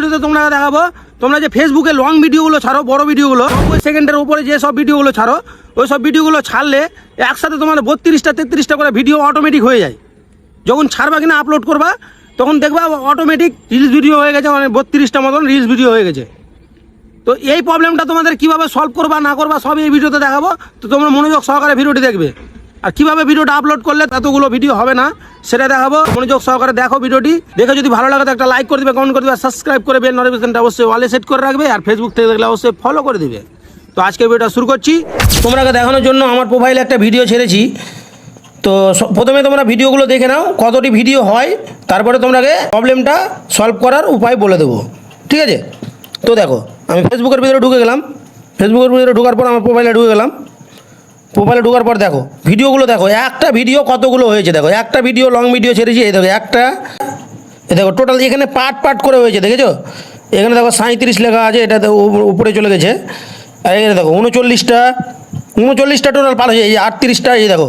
ভিডিওতে তোমরা দেখাবো। তোমরা যে ফেসবুকে লং ভিডিওগুলো ছাড়ো, বড় ভিডিওগুলো নব্বই সেকেন্ডের উপরে যে সব ভিডিওগুলো ছাড়ো, ওই সব ভিডিওগুলো ছাড়লে একসাথে তোমাদের বত্রিশটা, তেত্রিশটা করে ভিডিও অটোমেটিক হয়ে যায়। যখন ছাড়বা কিনা আপলোড করবা, তখন দেখবা অটোমেটিক রিলস ভিডিও হয়ে গেছে মানে বত্রিশটা মতন রিলস ভিডিও হয়ে গেছে। তো এই প্রবলেমটা তোমাদের কীভাবে সলভ করবা, না করবা সব এই ভিডিওতে দেখাবো। তো তোমরা মনোযোগ সহকারে ভিডিওটি দেখবে। আর কীভাবে ভিডিওটা আপলোড করলে এতগুলো ভিডিও হবে না, সেটা দেখাবো। মনোযোগ সহকারে দেখো ভিডিওটি। দেখে যদি ভালো লাগে একটা লাইক করে দিবে কমেন্ট করে দিবে সাবস্ক্রাইব করে বেল নোটিফিকেশনটা অবশ্যই ওয়ালে সেট করে রাখবে, আর ফেসবুক থেকে দেখলে অবশ্যই ফলো করে দিবে। তো আজকে ভিডিওটা শুরু করছি। তোমরাকে দেখানোর জন্য আমার প্রোফাইলে একটা ভিডিও ছেড়েছি। তো প্রথমে তোমরা ভিডিওগুলো দেখে নাও, কতটি ভিডিও হয়, তারপরে তোমরাকে প্রবলেমটা সলভ করার উপায় বলে দেবো। ঠিক আছে? তো দেখো, আমি ফেসবুকের ভিতরে ঢুকে গেলাম। ফেসবুকের ভিতরে ঢোকার পর আমার প্রোফাইলে ঢুকে গেলাম। প্রোফাইলে ঢোকার পর দেখো, ভিডিওগুলো দেখো, একটা ভিডিও কতগুলো হয়েছে দেখো, একটা ভিডিও লং ভিডিও ছেড়েছি এই দেখো, একটা, এই দেখো টোটাল এখানে পার্ট পার্ট করে হয়েছে, দেখেছ? এখানে দেখো সাঁত্রিশ লেখা আছে এটা উপরে চলে গেছে। আর এখানে দেখো, উনচল্লিশটা উনচল্লিশটা টোটাল পার হয়েছে, এই আটত্রিশটা, এই দেখো।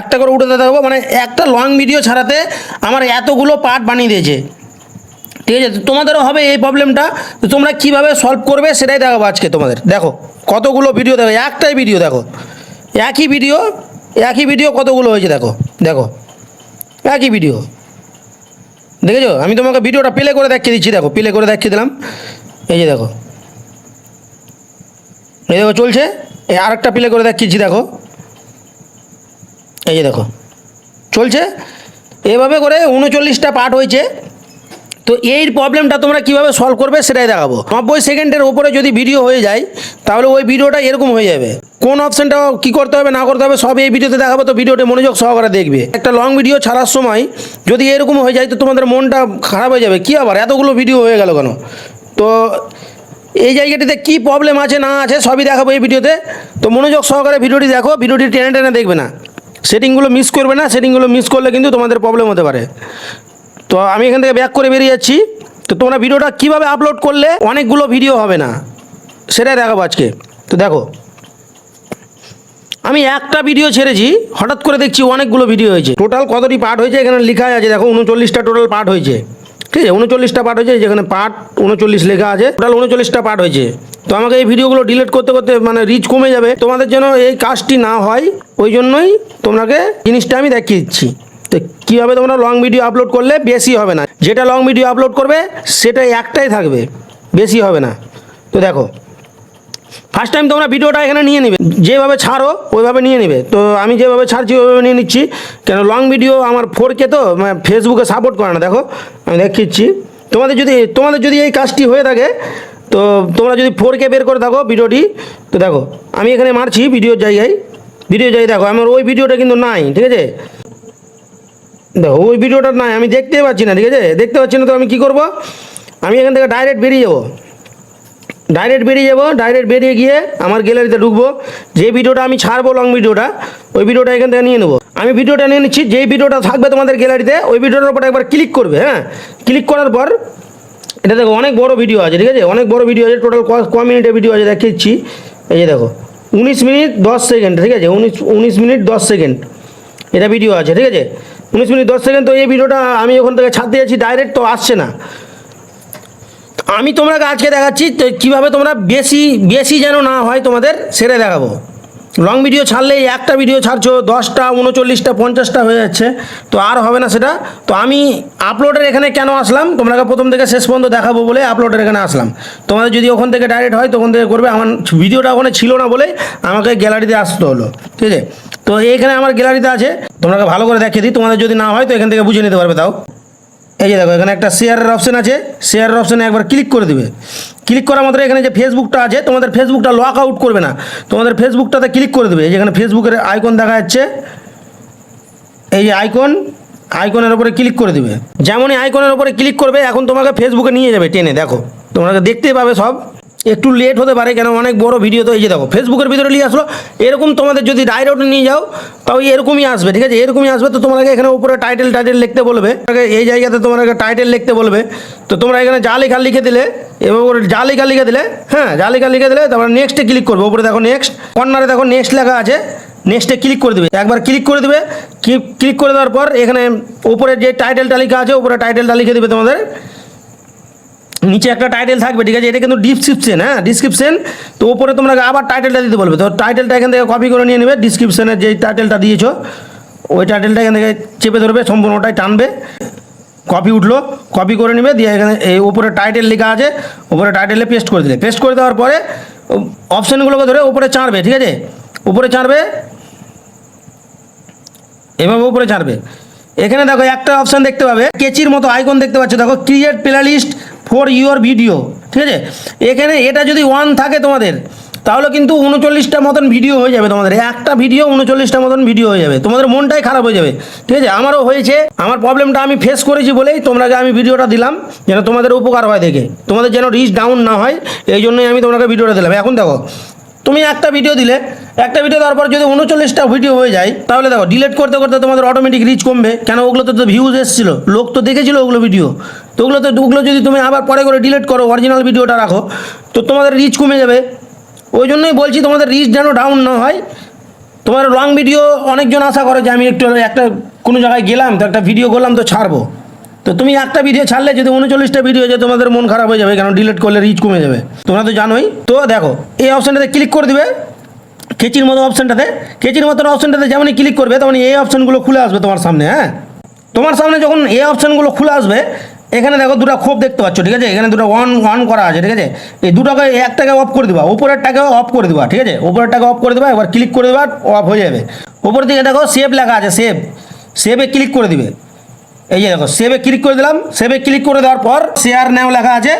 একটা করে উঠে দেখো মানে একটা লং ভিডিও ছাড়াতে আমার এতগুলো পার্ট বানিয়ে দিয়েছে। ঠিক আছে তোমাদেরও হবে এই প্রবলেমটা তোমরা কীভাবে সলভ করবে সেটাই দেখাবো আজকে তোমাদের। দেখো, কতগুলো ভিডিও দেখো, একটাই ভিডিও দেখো। একই ভিডিও একই ভিডিও কতগুলো হয়েছে দেখো দেখো, একই ভিডিও দেখেছ? আমি তোমাকে ভিডিওটা প্লে করে দেখিয়ে দিচ্ছি, দেখো প্লে করে দেখিয়ে দিলাম। এই যে দেখো। এই দেখো, চলছে? এই আরেকটা প্লে করে দেখিয়েছি দেখো। এই যে দেখো। চলছে? এভাবে করে উনচল্লিশটা পার্ট হয়েছে। তো এই প্রবলেমটা তোমরা কীভাবে সলভ করবে সেটাই দেখাবো। নব্বই সেকেন্ডের ওপরে যদি ভিডিও হয়ে যায়, তাহলে ওই ভিডিওটা এরকম হয়ে যাবে। কোন অপশানটা কি করতে হবে, না করতে হবে, সব এই ভিডিওতে দেখাবো, তো ভিডিওটা মনোযোগ সহকারে দেখবে। একটা লং ভিডিও ছাড়ার সময় যদি এরকম হয়ে যায়, তো তোমাদের মনটা খারাপ হয়ে যাবে। কি আবার এতগুলো ভিডিও হয়ে গেল কেন? তো এই জায়গাটিতে কি প্রবলেম আছে, না আছে, সবই দেখাবো এই ভিডিওতে তো মনোযোগ সহকারে ভিডিওটি দেখো ভিডিওটি টেনে টেনে দেখবে না। সেটিংগুলো মিস করবে না সেটিংগুলো মিস করলে কিন্তু তোমাদের প্রবলেম হতে পারে। তো আমি এখান থেকে ব্যাক করে বেরিয়ে যাচ্ছি। তো তোমরা ভিডিওটা কীভাবে আপলোড করলে অনেকগুলো ভিডিও হবে না? সেটাই দেখাবো আজকে। তো দেখো। আমি একটা ভিডিও ছেড়েছি, হঠাৎ করে দেখছি অনেকগুলো ভিডিও হয়েছে। টোটাল কতটি পার্ট হয়েছে? এখানে লেখা আছে, দেখো, উনচল্লিশটা টোটাল পার্ট হয়েছে। ঠিক আছে? উনচল্লিশটা পার্ট হয়েছে, যেখানে পার্ট উনচল্লিশ লেখা আছে। টোটাল উনচল্লিশটা পার্ট হয়েছে। তো আমাকে এই ভিডিওগুলো ডিলিট করতে করতে মানে রিচ কমে যাবে। তোমাদের যেন এই কাজটি না হয়, ওই জন্যই তোমাকে জিনিসটা আমি দেখিয়ে দিচ্ছি। কীভাবে তোমরা লং ভিডিও আপলোড করলে বেশি হবে না? যেটা লং ভিডিও আপলোড করবে সেটা একটাই থাকবে, বেশি হবে না। তো দেখো ফার্স্ট টাইম তোমরা ভিডিওটা এখানে নিয়ে নেবে। যেভাবে ছাড়ো, ওইভাবে নিয়ে নেবে। তো আমি যেভাবে ছাড়ছি, ওইভাবে নিয়ে নিচ্ছি। কেন লং ভিডিও আমার ফোরকে তো মানে ফেসবুকে সাপোর্ট করে না। দেখো, আমি দেখিচ্ছি। তোমাদের যদি তোমাদের যদি এই কাজটি হয়ে থাকে, তো তোমরা যদি ফোরকে বের করে থাকো ভিডিওটি, তো দেখো, আমি এখানে মারছি ভিডিওর জায়গায়। ভিডিও জায়গায় দেখো, আমার ওই ভিডিওটা কিন্তু নাই, ঠিক আছে? দেখো, ওই ভিডিওটা নাই, আমি দেখতেই পাচ্ছি না, ঠিক আছে? দেখতে পাচ্ছি না তো আমি কী করব? আমি এখান থেকে ডাইরেক্ট বেরিয়ে যাব। ডাইরেক্ট বেরিয়ে যাব ডাইরেক্ট বেরিয়ে গিয়ে আমার গ্যালারিতে ঢুকবো। যে ভিডিওটা আমি ছাড়বো লং ভিডিওটা, ওই ভিডিওটা এখান থেকে নিয়ে নেব। আমি ভিডিওটা নিয়ে নিচ্ছি, যেই ভিডিওটা থাকবে তোমাদের গ্যালারিতে ওই ভিডিওটার উপর একবার ক্লিক করবে হ্যাঁ? ক্লিক করার পর, এটা দেখো, অনেক বড় ভিডিও আছে, ঠিক আছে? অনেক বড় ভিডিও আছে টোটাল ক মিনিটের ভিডিও আছে দেখিয়েছি এই যে দেখো, উনিশ মিনিট দশ সেকেন্ড ঠিক আছে? উনিশ উনিশ মিনিট দশ সেকেন্ড এটা ভিডিও আছে, ঠিক আছে? উনিশ মিনিট দশ সেকেন্ড তো এই ভিডিওটা আমি ওখান থেকে ছাড়তে যাচ্ছি ডাইরেক্ট তো আসছে না। আমি তোমরা আজকে দেখাচ্ছি তো কীভাবে তোমরা বেশি বেশি যেন না হয় তোমাদের সেরে দেখাবো। লং ভিডিও ছাড়লেই একটা ভিডিও ছাড়ছো, দশটা, উনচল্লিশটা, পঞ্চাশটা হয়ে যাচ্ছে, তো আর হবে না সেটা। তো আমি আপলোডের এখানে কেন আসলাম তোমরা প্রথম থেকে শেষ পর্যন্ত দেখাবো বলে আপলোডের এখানে আসলাম। তোমাদের যদি ওখান থেকে ডাইরেক্ট হয়, তখন থেকে করবে, আমার ভিডিওটা ওখানে ছিল না বলে আমাকে গ্যালারিতে আসতে হলো, ঠিক আছে? তো এইখানে আমার গ্যালারিতে আছে। তোমাকে ভালো করে দেখিয়ে দিই। তোমাদের যদি না হয় তো এখান থেকে বুঝে নিতে পারবে তাও। এই যে দেখো, এখানে একটা শেয়ারের অপশন আছে। শেয়ারের অপশনে একবার ক্লিক করে দিবে। ক্লিক করার মাত্র এখানে যে ফেসবুকটা আছে, তোমাদের ফেসবুকটা লক আউট করবে না। তোমাদের ফেসবুকটাতে ক্লিক করে দেবে। যেখানে ফেসবুকের আইকন দেখা যাচ্ছে। এই যে আইকন আইকনের ওপরে ক্লিক করে দিবে। যেমনই আইকনের ওপরে ক্লিক করবে, এখন তোমাকে ফেসবুকে নিয়ে যাবে টেনে। দেখো, তোমরা দেখতেই পাবে সব। একটু লেট হতে পারে, কেন অনেক বড় ভিডিও তো এই যে দেখো ফেসবুকের ভিতরে নিয়ে আসলো। এরকম তোমাদের যদি ডাইরেক্ট নিয়ে যাও, তাও এরকমই আসবে, ঠিক আছে? এরকমই আসবে, তো তোমাকে এখানে উপরে টাইটেল টাইটেল লিখতে বলবে। এই জায়গাতে তোমাকে টাইটেল লিখতে বলবে। তো তোমরা এখানে যা লেখা লিখে দিলে, এবং যা লেখা লিখে দিলে হ্যাঁ যা লেখা লিখে দিলে, তারপরে নেক্সটে ক্লিক করবে, উপরে দেখো নেক্সট কর্নারে দেখো নেক্সট লেখা আছে নেক্সটে ক্লিক করে দেবে। একবার ক্লিক করে দেবে ক্লিক করে দেওয়ার পর এখানে উপরে যে টাইটেলটা লেখা আছে, উপরে টাইটেলটা লিখে দেবে তোমাদের। নিচে একটা টাইটেল থাকবে, ঠিক আছে? এটা কিন্তু ডিসক্রিপশন হ্যাঁ? ডিসক্রিপশন তো ওপরে তোমরা আবার টাইটেলটা দিতে বলবে। তো টাইটেলটা এখান থেকে কপি করে নিয়ে নেবে ডিসক্রিপশনের যে টাইটেলটা দিয়েছ, ওই টাইটেলটা এখান থেকে চেপে ধরবে, সম্পূর্ণটাই টানবে। কপি উঠল কপি করে নেবে, দিয়ে এখানে এই উপরে টাইটেল লেখা আছে উপরে টাইটেলে পেস্ট করে দিলে। পেস্ট করে দেওয়ার পরে অপশানগুলোকে ধরে উপরে চাঁড়বে, ঠিক আছে? উপরে চাঁড়বে, এভাবে উপরে ছাড়বে এখানে দেখো একটা অপশান দেখতে পাবে, কেচির মতো আইকন দেখতে পাচ্ছ। দেখো create playlist for your video ঠিক আছে? এখানে এটা যদি ওয়ান থাকে তোমাদের, তাহলে কিন্তু উনচল্লিশটা মতন ভিডিও হয়ে যাবে তোমাদের। একটা ভিডিও উনচল্লিশটা মতন ভিডিও হয়ে যাবে। তোমাদের মনটাই খারাপ হয়ে যাবে। ঠিক আছে? আমারও হয়েছে। আমার প্রবলেমটা আমি ফেস করেছি বলেই তোমরাকে আমি ভিডিওটা দিলাম, যেন তোমাদের উপকার হয় দেখে। তোমাদের যেন রিচ ডাউন না হয়, এই জন্যই আমি তোমাকে ভিডিওটা দিলাম। এখন দেখো, তুমি একটা ভিডিও দিলে, একটা ভিডিও দেওয়ার পর যদি উনচল্লিশটা ভিডিও হয়ে যায়, তাহলে দেখো ডিলিট করতে করতে তোমাদের অটোমেটিক রিচ কমবে। কেন? ওগুলোতে তো ভিউজ এসেছিল। লোক তো দেখেছিল ওগুলো ভিডিও তো ওগুলো তো ওগুলো যদি তুমি আবার পরে করে ডিলিট করো অরিজিনাল ভিডিওটা রাখো, তো তোমাদের রিচ কমে যাবে। ওই জন্যই বলছি তোমাদের রিচ যেন ডাউন না হয়। তোমার লং ভিডিও অনেকজন আশা করে যে আমি একটু একটা কোনো জায়গায় গেলাম, তো একটা ভিডিও করলাম, তো ছাড়বো। তো তুমি একটা ভিডিও ছাড়লে যদি উনচল্লিশটা ভিডিও যে তোমাদের মন খারাপ হয়ে যাবে কারণ ডিলিট করলে রিচ কমে যাবে? তোমরা তো জানোই। তো দেখো, এই অপশানটাতে ক্লিক করে দিবে। কেচির মতো অপশানটাতে কেচির মতন অপশানটাতে যেমনই ক্লিক করবে তখনই এই অপশানগুলো খুলে আসবে তোমার সামনে হ্যাঁ? তোমার সামনে যখন এই অপশানগুলো খুলে আসবে এখানে দেখো দুটো খোপ দেখতে পাচ্ছ, ঠিক আছে? এখানে দুটো অন অন করা আছে, ঠিক আছে? এই দুটোকে একটাকে অফ করে দিবা উপরেরটাকে অফ করে দিবা, ঠিক আছে? উপরেরটাকে অফ করে দিবা একবার ক্লিক করে দিবা অফ হয়ে যাবে। উপর দিকে দেখো সেভ লেখা আছে সেভ সেভে ক্লিক করে দিবে। এই যে দেখো সেভে ক্লিক করে দিলাম সেভে ক্লিক করে দেওয়ার পর শেয়ার নেও লেখা আছে,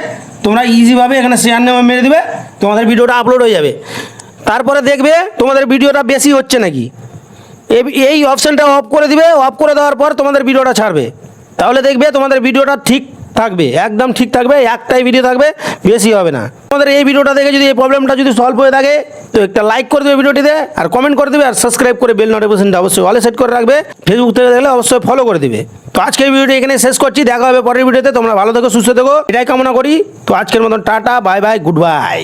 তোমরা ইজিভাবে এখানে শেয়ার নেও মেরে দিবে, তোমাদের ভিডিওটা আপলোড হয়ে যাবে। তারপরে দেখবে তোমাদের ভিডিওটা বেশি হচ্ছে নাকি? এই অপশানটা অফ করে দিবে অফ করে দেওয়ার পর তোমাদের ভিডিওটা ছাড়বে। তাহলে দেখবে তোমাদের ভিডিওটা ঠিক থাকবে, একদম ঠিক থাকবে, একটাই ভিডিও থাকবে, বেশি হবে না। তোমাদের এই ভিডিওটা দেখে যদি এই প্রবলেমটা যদি সলভ হয়ে থাকে, তো একটা লাইক করে দেবে ভিডিওটিতে, আর কমেন্ট করে দেবে, আর সাবস্ক্রাইব করে বেল নোটিফিকেশনটা অবশ্যই অলে সেট করে রাখবে। ফেসবুক থেকে দেখলে অবশ্যই ফলো করে দিবে। তো আজকের ভিডিওটি এখানে শেষ করছি, দেখা হবে পরের ভিডিওতে তোমরা ভালো থেকো, সুস্থ থেকো, এটাই কামনা করি। তো আজকের মতন tata bye bye good bye